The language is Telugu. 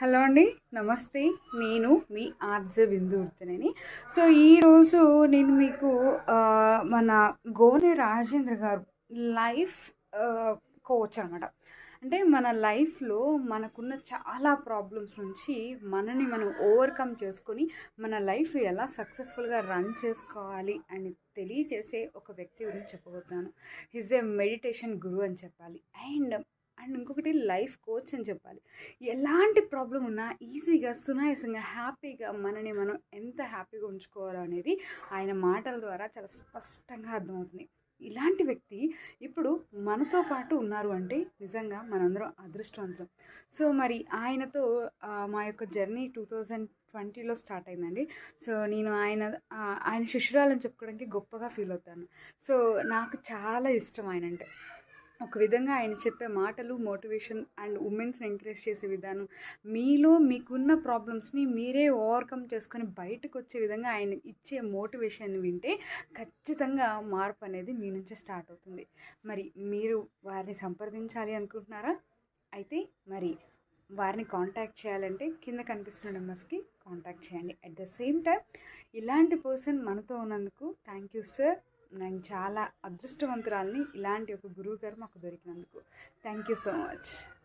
హలో అండి నమస్తే. నేను మీ ఆర్జ బిందుర్తిని సో ఈరోజు నేను మీకు మన గోనె రాజేంద్ర గారు లైఫ్ కోచ్ అనమాట. అంటే మన లైఫ్లో మనకున్న చాలా ప్రాబ్లమ్స్ నుంచి మనని మనం ఓవర్కమ్ చేసుకొని మన లైఫ్ ఎలా సక్సెస్ఫుల్గా రన్ చేసుకోవాలి అని తెలియజేసే ఒక వ్యక్తి గురించి చెప్పబోతున్నాను. హిజ్ ఏ మెడిటేషన్ గురు అని చెప్పాలి. అండ్ అండ్ ఇంకొకటి లైఫ్ కోచ్ అని చెప్పాలి. ఎలాంటి ప్రాబ్లం ఉన్నా ఈజీగా సునాయాసంగా హ్యాపీగా మనని మనం ఎంత హ్యాపీగా ఉంచుకోవాలో అనేది ఆయన మాటల ద్వారా చాలా స్పష్టంగా అర్థమవుతుంది. ఇలాంటి వ్యక్తి ఇప్పుడు మనతో పాటు ఉన్నారు అంటే నిజంగా మనందరం అదృష్టవంతులం. సో మరి ఆయనతో మా యొక్క జర్నీ టూ థౌజండ్ ట్వంటీలో స్టార్ట్ అయిందండి. సో నేను ఆయన ఆయన శిష్యురాలని చెప్పుకోవడానికి గొప్పగా ఫీల్ అవుతాను. సో నాకు చాలా ఇష్టం ఆయన అంటే ఒక విధంగా ఆయన చెప్పే మాటలు మోటివేషన్ అండ్ ఉమెన్స్ని ఎంకరేజ్ చేసే విధానం. మీలో మీకున్న ప్రాబ్లమ్స్ని మీరే ఓవర్కమ్ చేసుకొని బయటకు వచ్చే విధంగా ఆయన ఇచ్చే మోటివేషన్ వింటే ఖచ్చితంగా మార్పు అనేది మీ నుంచే స్టార్ట్ అవుతుంది. మరి మీరు వారిని సంప్రదించాలి అనుకుంటున్నారా? అయితే మరి వారిని కాంటాక్ట్ చేయాలంటే కింద కనిపిస్తున్న నెంబర్స్కి కాంటాక్ట్ చేయండి. అట్ ద సేమ్ టైం ఇలాంటి పర్సన్ మనతో ఉన్నందుకు థ్యాంక్ యూ సార్ నేను చాలా అదృష్టవంతురాలని ఇలాంటి ఒక గురువు గారు మాకు దొరికినందుకు. Thank you so much